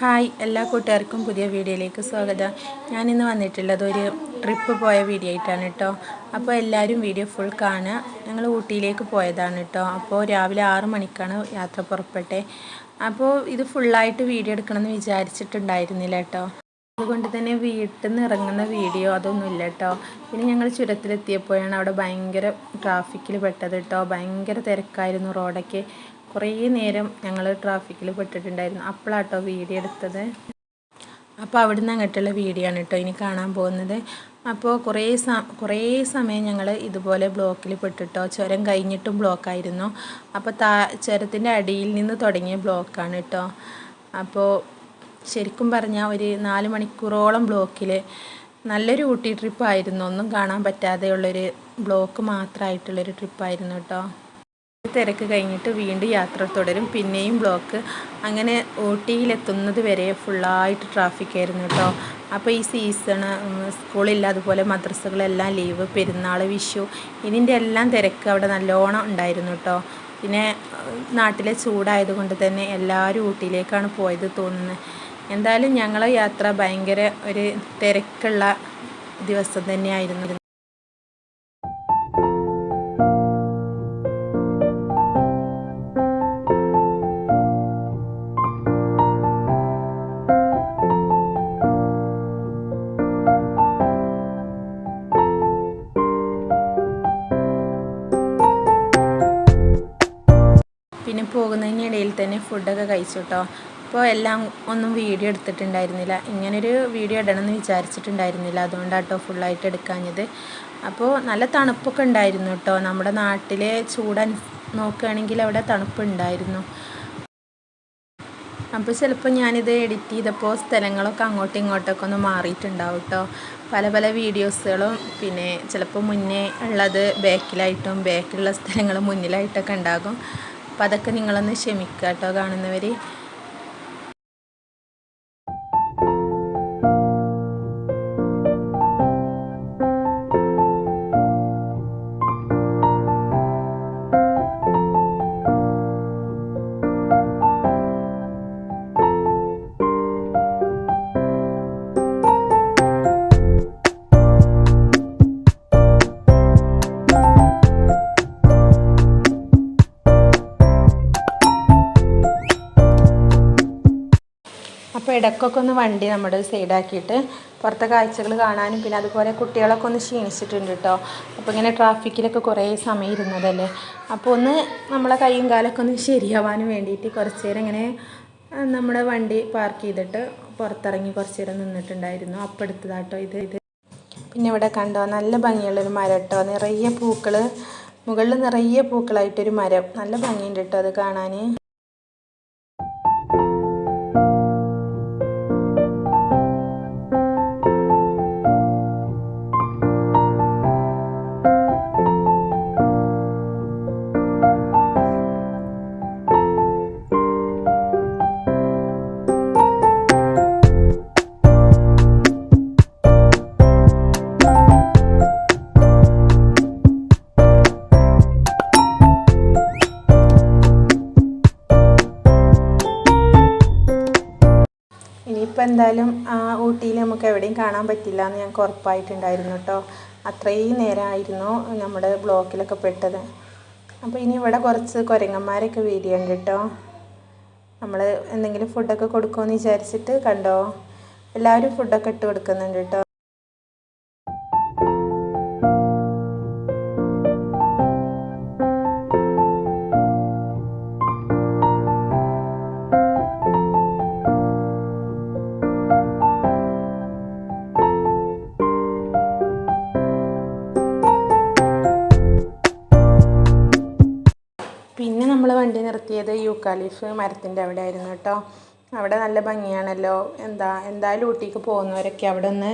Hi എല്ലാ കൂട്ടുകാർക്കും പുതിയ വീഡിയോയിലേക്ക് സ്വാഗതം. ഞാനിന്ന് വന്നിട്ടുള്ളത് ഒരു ട്രിപ്പ് പോയ വീഡിയോ ആയിട്ടാണ് കേട്ടോ. അപ്പോൾ എല്ലാവരും വീഡിയോ ഫുൾ കാണുക. ഞങ്ങൾ ഊട്ടിയിലേക്ക് പോയതാണ് കേട്ടോ. അപ്പോൾ രാവിലെ ആറ് മണിക്കാണ് യാത്ര പുറപ്പെട്ടെ. അപ്പോൾ ഇത് ഫുള്ളായിട്ട് വീഡിയോ എടുക്കണമെന്ന് വിചാരിച്ചിട്ടുണ്ടായിരുന്നില്ല കേട്ടോ. അതുകൊണ്ട് തന്നെ വീട്ടിൽ നിന്ന് ഇറങ്ങുന്ന വീഡിയോ അതൊന്നുമില്ല കേട്ടോ. പിന്നെ ഞങ്ങൾ ചുരത്തിലെത്തിയപ്പോഴാണ് അവിടെ ഭയങ്കര ട്രാഫിക്കിൽ പെട്ടത് കേട്ടോ. ഭയങ്കര തിരക്കായിരുന്നു റോഡൊക്കെ കുറേ നേരം ഞങ്ങൾ ട്രാഫിക്കിൽ പെട്ടിട്ടുണ്ടായിരുന്നു. അപ്പോഴാട്ടോ വീഡിയോ എടുത്തത്. അപ്പോൾ അവിടുന്ന് അങ്ങോട്ടുള്ള വീഡിയോ ആണ് കേട്ടോ ഇനി കാണാൻ പോകുന്നത്. അപ്പോൾ കുറേ കുറേ സമയം ഞങ്ങൾ ഇതുപോലെ ബ്ലോക്കിൽ പെട്ടിട്ടോ ചുരം കഴിഞ്ഞിട്ടും ബ്ലോക്കായിരുന്നു അപ്പോൾ താ ചുരത്തിന്റെ അടിയിൽ നിന്ന് തുടങ്ങിയ ബ്ലോക്കാണ് കേട്ടോ അപ്പോൾ ശരിക്കും പറഞ്ഞാൽ ഒരു നാല് മണിക്കൂറോളം ബ്ലോക്കിൽ നല്ലൊരു ഊട്ടി ട്രിപ്പായിരുന്നു ഒന്നും കാണാൻ പറ്റാതെയുള്ളൊരു ബ്ലോക്ക് മാത്രമായിട്ടുള്ളൊരു ട്രിപ്പായിരുന്നു കേട്ടോ തിരക്ക് കഴിഞ്ഞിട്ട് വീണ്ടും യാത്ര തുടരും. പിന്നെയും ബ്ലോക്ക് അങ്ങനെ ഊട്ടിയിലെത്തുന്നത് വരെ ഫുള്ളായിട്ട് ട്രാഫിക് ആയിരുന്നു കേട്ടോ അപ്പോൾ ഈ സീസണ് സ്കൂളില്ല അതുപോലെ മദ്രസകളെല്ലാം ലീവ് പെരുന്നാൾ വിഷു ഇതിന്റെ എല്ലാം തിരക്ക് അവിടെ നല്ലോണം ഉണ്ടായിരുന്നു കേട്ടോ പിന്നെ നാട്ടിലെ ചൂടായതുകൊണ്ട് തന്നെ എല്ലാവരും ഊട്ടിയിലേക്കാണ് പോയത് തോന്നുന്നത് എന്തായാലും ഞങ്ങളെ യാത്ര ഭയങ്കര ഒരു തിരക്കുള്ള ദിവസം തന്നെയായിരുന്നു. പിന്നെ പോകുന്നതിനിടയിൽ തന്നെ ഫുഡൊക്കെ കഴിച്ചു കേട്ടോ അപ്പോൾ എല്ലാം ഒന്നും വീഡിയോ എടുത്തിട്ടുണ്ടായിരുന്നില്ല. ഇങ്ങനൊരു വീഡിയോ ഇടണമെന്ന് വിചാരിച്ചിട്ടുണ്ടായിരുന്നില്ല. അതുകൊണ്ടാണ് കേട്ടോ ഫുള്ളായിട്ട് എടുക്കാഞ്ഞത്. അപ്പോൾ നല്ല തണുപ്പൊക്കെ ഉണ്ടായിരുന്നു കേട്ടോ. നമ്മുടെ നാട്ടിലെ ചൂടൻ നോക്കുകയാണെങ്കിൽ അവിടെ തണുപ്പുണ്ടായിരുന്നു. അപ്പോൾ ചിലപ്പോൾ ഞാനിത് എഡിറ്റ് ചെയ്തപ്പോൾ സ്ഥലങ്ങളൊക്കെ അങ്ങോട്ടും ഇങ്ങോട്ടൊക്കെ ഒന്ന് മാറിയിട്ടുണ്ടാവും കേട്ടോ. പല പല വീഡിയോസുകളും പിന്നെ ചിലപ്പോൾ മുന്നേ ഉള്ളത് ബാക്കിലായിട്ടും ബാക്കിലുള്ള സ്ഥലങ്ങൾ മുന്നിലായിട്ടൊക്കെ ഉണ്ടാകും. അപ്പോൾ അതൊക്കെ നിങ്ങളൊന്ന് ക്ഷമിക്കുക കേട്ടോ കാണുന്നവർ അപ്പോൾ ഇടയ്ക്കൊക്കെ ഒന്ന് വണ്ടി നമ്മുടെ സൈഡാക്കിയിട്ട് പുറത്തെ കാഴ്ചകൾ കാണാനും പിന്നെ അതുപോലെ കുട്ടികളൊക്കെ ഒന്ന് ക്ഷീണിച്ചിട്ടുണ്ട് കേട്ടോ അപ്പോൾ ഇങ്ങനെ ട്രാഫിക്കിലൊക്കെ കുറേ സമയം ഇരുന്നതല്ലേ? അപ്പോൾ ഒന്ന് നമ്മളെ കൈയും കാലൊക്കെ ഒന്ന് ശരിയാവാനും വേണ്ടിയിട്ട് കുറച്ച് നേരം ഇങ്ങനെ നമ്മുടെ വണ്ടി പാർക്ക് ചെയ്തിട്ട് പുറത്തിറങ്ങി കുറച്ച് നേരം നിന്നിട്ടുണ്ടായിരുന്നു. അപ്പോൾ എടുത്തതാട്ടോ ഇത്. ഇത് പിന്നെ ഇവിടെ കണ്ടോ? നല്ല ഭംഗിയുള്ളൊരു മരം കേട്ടോ നിറയെ പൂക്കൾ മുകളിൽ നിറയെ പൂക്കളായിട്ടൊരു മരം. നല്ല ഭംഗിയുണ്ട് കേട്ടോ അത് കാണാൻ ഇനിയിപ്പോൾ എന്തായാലും ആ ഊട്ടിയിൽ നമുക്ക് എവിടെയും കാണാൻ പറ്റില്ല എന്ന് ഞങ്ങൾക്ക് ഉറപ്പായിട്ടുണ്ടായിരുന്നു കേട്ടോ അത്രയും നേരമായിരുന്നു നമ്മുടെ ബ്ലോക്കിലൊക്കെ പെട്ടത്. അപ്പോൾ ഇനി ഇവിടെ കുറച്ച് കുരങ്ങന്മാരൊക്കെ വീടിയുണ്ട് കേട്ടോ നമ്മൾ എന്തെങ്കിലും ഫുഡൊക്കെ കൊടുക്കുമെന്ന് വിചാരിച്ചിട്ട് കണ്ടോ? എല്ലാവരും ഫുഡൊക്കെ ഇട്ട് കൊടുക്കുന്നുണ്ട് കേട്ടോ നിർത്തിയത് യൂക്കാലിഫ് മരത്തിന്റെ അവിടെ ആയിരുന്നു കേട്ടോ. അവിടെ നല്ല ഭംഗിയാണല്ലോ. എന്താ എന്തായാലും ഊട്ടിക്ക് പോകുന്നവരൊക്കെ അവിടെ ഒന്ന്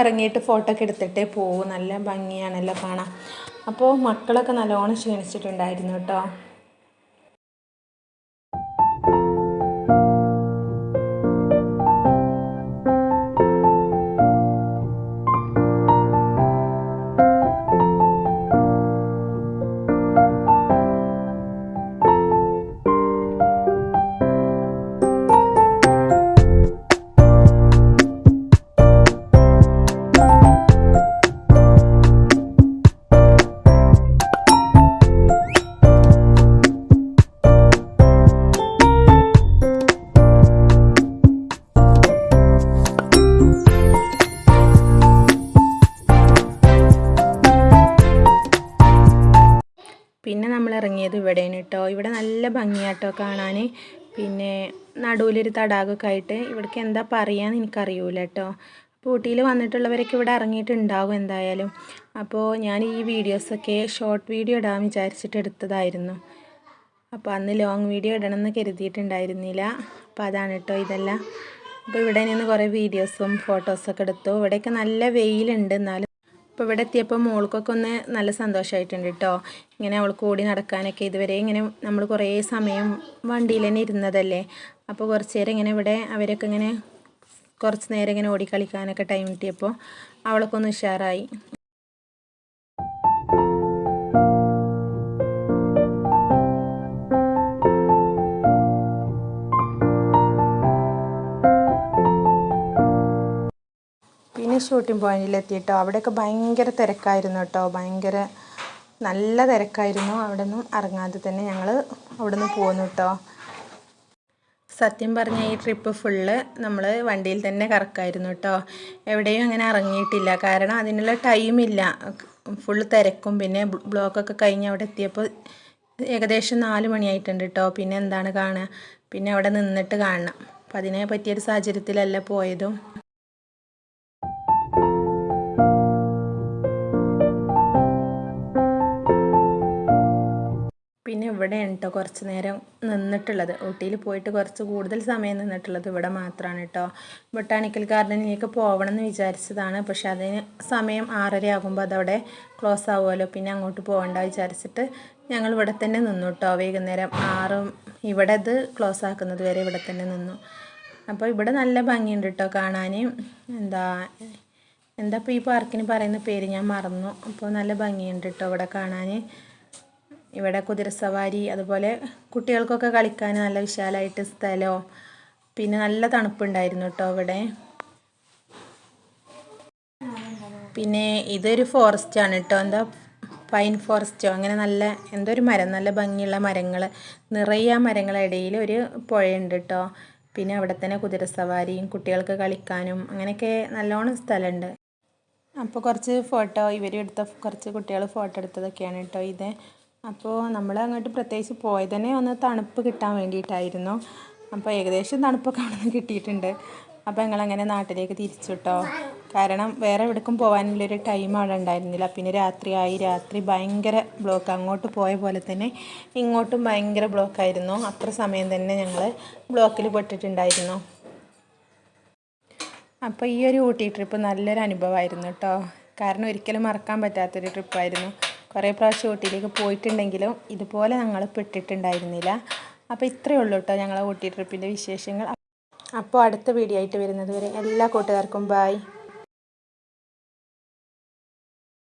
ഇറങ്ങിയിട്ട് ഫോട്ടോ ഒക്കെ എടുത്തിട്ടേ പോവും. നല്ല ഭംഗിയാണല്ലോ കാണാൻ. അപ്പോൾ മക്കളൊക്കെ നല്ലോണം ക്ഷീണിച്ചിട്ടുണ്ടായിരുന്നു കേട്ടോ. ഇറങ്ങിയത് ഇവിടെയാണ് കേട്ടോ. ഇവിടെ നല്ല ഭംഗിയാട്ടോ കാണാൻ പിന്നെ നടുവിലൊരു തടാകമൊക്കെ ആയിട്ട് ഇവിടേക്ക് എന്താ പറയാന്ന് എനിക്കറിയൂല കേട്ടോ. അപ്പോൾ ഊട്ടിയിൽ വന്നിട്ടുള്ളവരൊക്കെ ഇവിടെ ഇറങ്ങിയിട്ടുണ്ടാവും എന്തായാലും. അപ്പോൾ ഞാൻ ഈ വീഡിയോസൊക്കെ ഷോർട്ട് വീഡിയോ ഇടാൻ വിചാരിച്ചിട്ട് എടുത്തതായിരുന്നു. അപ്പോൾ അന്ന് ലോങ് വീഡിയോ ഇടണമെന്ന് കരുതിയിട്ടുണ്ടായിരുന്നില്ല. അപ്പോൾ അതാണ് കേട്ടോ ഇതെല്ലാം. അപ്പോൾ ഇവിടെ നിന്ന് കുറേ വീഡിയോസും ഫോട്ടോസൊക്കെ എടുത്തു. ഇവിടെയൊക്കെ നല്ല വെയിലുണ്ട് എന്നാലും അപ്പോൾ ഇവിടെ എത്തിയപ്പോൾ മോൾക്കൊക്കെ ഒന്ന് നല്ല സന്തോഷമായിട്ടുണ്ട് കേട്ടോ ഇങ്ങനെ അവൾ കൂടി നടക്കാനൊക്കെ ഇതുവരെ ഇങ്ങനെ നമ്മൾ കുറേ സമയം വണ്ടിയിൽ തന്നെ ഇരുന്നതല്ലേ? അപ്പോൾ കുറച്ച് നേരം ഇങ്ങനെ ഇവിടെ അവരൊക്കെ ഇങ്ങനെ കുറച്ച് നേരം ഇങ്ങനെ ഓടിക്കളിക്കാനൊക്കെ ടൈം കിട്ടിയപ്പോൾ അവളൊക്കെ ഒന്ന് ഉഷാറായി. ഷൂട്ടിംഗ് പോയിന്റിലെത്തിയിട്ടോ? അവിടെയൊക്കെ ഭയങ്കര തിരക്കായിരുന്നു കേട്ടോ. ഭയങ്കര നല്ല തിരക്കായിരുന്നു. അവിടെ നിന്നും ഇറങ്ങാതെ തന്നെ ഞങ്ങൾ അവിടെ നിന്ന് പോന്നു കേട്ടോ. സത്യം പറഞ്ഞ ഈ ട്രിപ്പ് ഫുള്ള് നമ്മൾ വണ്ടിയിൽ തന്നെ കറക്കായിരുന്നു കേട്ടോ. എവിടെയും അങ്ങനെ ഇറങ്ങിയിട്ടില്ല. കാരണം അതിനുള്ള ടൈമില്ല ഫുള്ള് തിരക്കും. പിന്നെ ബ്ലോക്കൊക്കെ കഴിഞ്ഞ് അവിടെ എത്തിയപ്പോൾ ഏകദേശം നാല് മണിയായിട്ടുണ്ട് കേട്ടോ. പിന്നെ എന്താണ് കാണുക? പിന്നെ അവിടെ നിന്നിട്ട് കാണണം. അപ്പം അതിനെ പറ്റിയൊരു സാഹചര്യത്തിലല്ല പോയതും. പിന്നെ ഇവിടെയാണ് കേട്ടോ കുറച്ച് നേരം നിന്നിട്ടുള്ളത്. ഊട്ടിയിൽ പോയിട്ട് കുറച്ച് കൂടുതൽ സമയം നിന്നിട്ടുള്ളത് ഇവിടെ മാത്രമാണ് കേട്ടോ ബൊട്ടാണിക്കൽ ഗാർഡനിലേക്ക് പോകണം എന്ന് വിചാരിച്ചതാണ്. പക്ഷെ അതിന് സമയം ആറര ആകുമ്പോൾ അതവിടെ ക്ലോസ് ആവുമല്ലോ. പിന്നെ അങ്ങോട്ട് പോകണ്ട വിചാരിച്ചിട്ട് ഞങ്ങൾ ഇവിടെ തന്നെ നിന്നു കേട്ടോ വൈകുന്നേരം ആറും ഇവിടെ ഇത് ക്ലോസ് ആക്കുന്നത് വരെ ഇവിടെ തന്നെ നിന്നു. അപ്പോൾ ഇവിടെ നല്ല ഭംഗിയുണ്ട് കേട്ടോ കാണാൻ എന്താ എന്താ ഇപ്പോൾ ഈ പാർക്കിന് പറയുന്ന പേര് ഞാൻ മറന്നു. അപ്പോൾ നല്ല ഭംഗിയുണ്ട് കേട്ടോ ഇവിടെ കാണാൻ ഇവിടെ കുതിരസവാരി അതുപോലെ കുട്ടികൾക്കൊക്കെ കളിക്കാൻ നല്ല വിശാലമായിട്ട് സ്ഥലവും പിന്നെ നല്ല തണുപ്പുണ്ടായിരുന്നു കേട്ടോ ഇവിടെ. പിന്നെ ഇതൊരു ഫോറസ്റ്റ് ആണ് കേട്ടോ എന്താ പൈൻ ഫോറസ്റ്റോ അങ്ങനെ നല്ല എന്തോ ഒരു മരം? നല്ല ഭംഗിയുള്ള മരങ്ങൾ നിറയെ മരങ്ങളുടെ ഇടയിൽ ഒരു പുഴയുണ്ട് കേട്ടോ പിന്നെ അവിടെ തന്നെ കുതിരസവാരിയും കുട്ടികൾക്ക് കളിക്കാനും അങ്ങനെയൊക്കെ നല്ലോണം സ്ഥലമുണ്ട് അപ്പോൾ കുറച്ച് ഫോട്ടോ ഇവർ എടുത്ത കുറച്ച് കുട്ടികൾ ഫോട്ടോ എടുത്തതൊക്കെയാണ് കേട്ടോ ഇത്. അപ്പോൾ നമ്മൾ അങ്ങോട്ട് പ്രത്യേകിച്ച് പോയത് തന്നെ ഒന്ന് തണുപ്പ് കിട്ടാൻ വേണ്ടിയിട്ടായിരുന്നു. അപ്പോൾ ഏകദേശം തണുപ്പൊക്കെ അവിടെ നിന്ന് കിട്ടിയിട്ടുണ്ട്. അപ്പോൾ ഞങ്ങളങ്ങനെ നാട്ടിലേക്ക് തിരിച്ചു കേട്ടോ കാരണം വേറെ എവിടേക്കും പോകാനുള്ളൊരു ടൈം അവിടെ ഉണ്ടായിരുന്നില്ല. പിന്നെ രാത്രിയായി. രാത്രി ഭയങ്കര ബ്ലോക്ക് അങ്ങോട്ട് പോയ പോലെ തന്നെ ഇങ്ങോട്ടും ഭയങ്കര ബ്ലോക്കായിരുന്നു അത്ര സമയം തന്നെ ഞങ്ങൾ ബ്ലോക്കിൽ പെട്ടിട്ടുണ്ടായിരുന്നു. അപ്പോൾ ഈ ഒരു ഊട്ടി ട്രിപ്പ് നല്ലൊരു അനുഭവമായിരുന്നു കേട്ടോ കാരണം ഒരിക്കലും മറക്കാൻ പറ്റാത്തൊരു ട്രിപ്പായിരുന്നു കുറേ പ്രാവശ്യം ഊട്ടിയിലേക്ക് പോയിട്ടുണ്ടെങ്കിലും ഇതുപോലെ ഞങ്ങൾ പെട്ടിട്ടുണ്ടായിരുന്നില്ല. അപ്പോൾ ഇത്രയേ ഉള്ളൂ കേട്ടോ ഞങ്ങളെ ഊട്ടി ട്രിപ്പിന്റെ വിശേഷങ്ങൾ. അപ്പോൾ അടുത്ത വീഡിയോ ആയിട്ട് വരുന്നത് വരെ എല്ലാ കൂട്ടുകാർക്കും ബായ്